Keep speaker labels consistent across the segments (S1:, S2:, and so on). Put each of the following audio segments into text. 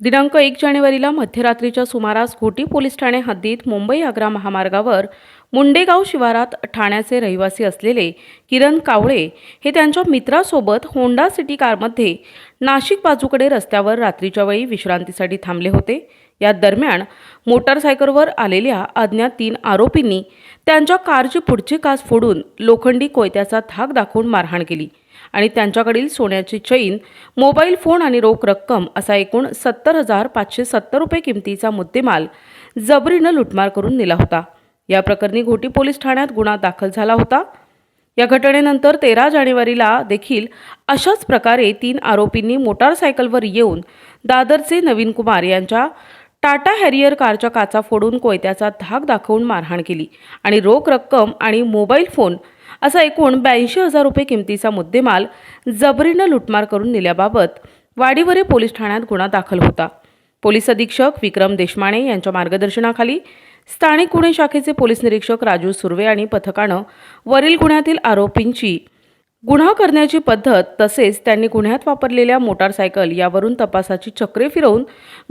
S1: दिनांक एक जानेवारीला मध्यरात्रीच्या सुमारास घोटी पोलीस ठाणे हद्दीत मुंबई आग्रा महामार्गावर मुंडेगाव शिवारात ठाण्याचे रहिवासी असलेले किरण कावळे हे त्यांच्या मित्रासोबत होंडा सिटी कारमध्ये नाशिक बाजूकडे रस्त्यावर रात्रीच्या वेळी विश्रांतीसाठी थांबले होते. या दरम्यान मोटारसायकलवर आलेल्या अज्ञात तीन आरोपींनी त्यांच्या कारची पुढची काच फोडून लोखंडी कोयत्याचा धाक दाखवून मारहाण केली. आणि त्यांच्याकडील सोन्याची चैन मोबाईल फोन आणि रोख रक्कम असा एकूण सत्तर हजार पाचशे सत्तर रुपये किमतीचा मुद्देमाल जबरीनं लुटमार करून नेला होता. या प्रकरणी घोटी पोलीस ठाण्यात गुन्हा दाखल झाला होता. या घटनेनंतर तेरा जानेवारीला देखील अशाच प्रकारे तीन आरोपींनी मोटारसायकलवर येऊन दादरचे नवीन कुमार यांच्या टाटा हॅरियर कारच्या काचा फोडून कोयत्याचा धाक दाखवून मारहाण केली आणि रोख रक्कम आणि मोबाईल फोन असा एकूण ब्याऐंशी हजार रुपये किमतीचा मुद्देमाल जबरीनं लुटमार करून नेल्याबाबत वाडीवरे पोलीस ठाण्यात गुन्हा दाखल होता. पोलीस अधीक्षक विक्रम देशमाणे यांच्या मार्गदर्शनाखाली स्थानिक गुन्हे शाखेचे पोलीस निरीक्षक राजू सुर्वे आणि पथकानं वरील गुन्ह्यातील आरोपींची गुन्हा करण्याची पद्धत तसेच त्यांनी गुन्ह्यात वापरलेल्या मोटारसायकल यावरून तपासाची चक्रे फिरवून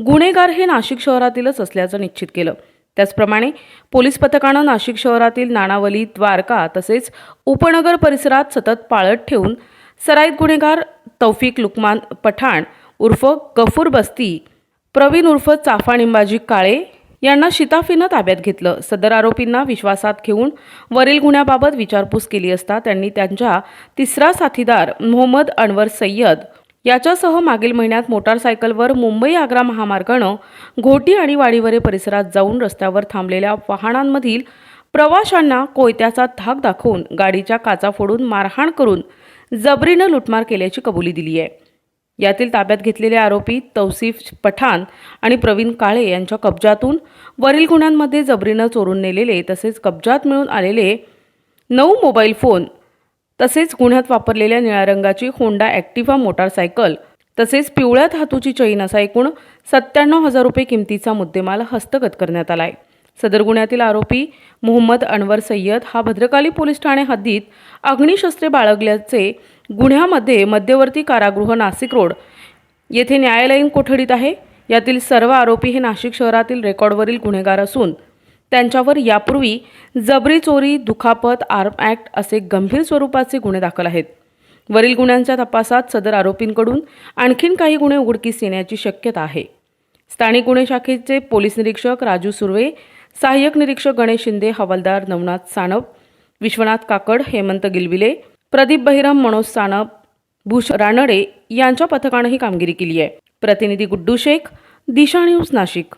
S1: गुन्हेगार हे नाशिक शहरातीलच असल्याचं निश्चित केलं. त्याचप्रमाणे पोलीस पथकानं नाशिक शहरातील नाणावली द्वारका तसेच उपनगर परिसरात सतत पाळत ठेवून सराईत गुन्हेगार तौफिक लुकमान पठाण उर्फ गफूर बस्ती प्रवीण उर्फ चाफा निंबाजी काळे यांना शिताफीनं ताब्यात घेतलं. सदर आरोपींना विश्वासात घेऊन वरील गुन्ह्याबाबत विचारपूस केली असता त्यांनी त्यांच्या तिसरा साथीदार मोहम्मद अनवर सय्यद याच्यासह मागील महिन्यात मोटारसायकलवर मुंबई आग्रा महामार्गानं घोटी आणि वाडीवरे परिसरात जाऊन रस्त्यावर थांबलेल्या वाहनांमधील प्रवाशांना कोयत्याचा धाक दाखवून गाडीच्या काचा फोडून मारहाण करून जबरीनं लुटमार केल्याची कबुली दिली आहे. यातील ताब्यात घेतलेले आरोपी तौसिफ पठाण आणि प्रवीण काळे यांच्या कब्जातून वरील गुन्ह्यांमध्ये जबरीनं चोरून नेलेले तसेच कब्जात मिळून आलेले नऊ मोबाईल फोन तसेच गुन्ह्यात वापरलेल्या निळ्या रंगाची होंडा ॲक्टिव्हा मोटारसायकल तसेच पिवळ्या धातूची चैन असा एकूण सत्त्याण्णव हजार रुपये किमतीचा मुद्देमाल हस्तगत करण्यात आला आहे सदर गुन्ह्यातील आरोपी मोहम्मद अनवर सय्यद हा भद्रकाली पोलीस ठाणे हद्दीत अग्निशस्त्रे बाळगल्याचे गुन्ह्यामध्ये मध्यवर्ती कारागृह नाशिक रोड येथे न्यायालयीन कोठडीत आहे. यातील सर्व आरोपी हे नाशिक शहरातील रेकॉर्डवरील गुन्हेगार असून त्यांच्यावर यापूर्वी जबरी चोरी दुखापत आर्म ॲक्ट असे गंभीर स्वरूपाचे गुन्हे दाखल आहेत. वरील गुन्ह्यांच्या तपासात सदर आरोपींकडून आणखीन काही गुन्हे उघडकीस येण्याची शक्यता आहे. स्थानिक गुन्हे शाखेचे पोलीस निरीक्षक राजू सुर्वे सहाय्यक निरीक्षक गणेश शिंदे हवालदार नवनाथ सानप विश्वनाथ काकड हेमंत गिलविले प्रदीप बहिरम मनोज सानप भूष रानडे यांच्या पथकानं ही कामगिरी केली आहे. प्रतिनिधी गुड्डू शेख दिशा न्यूज नाशिक.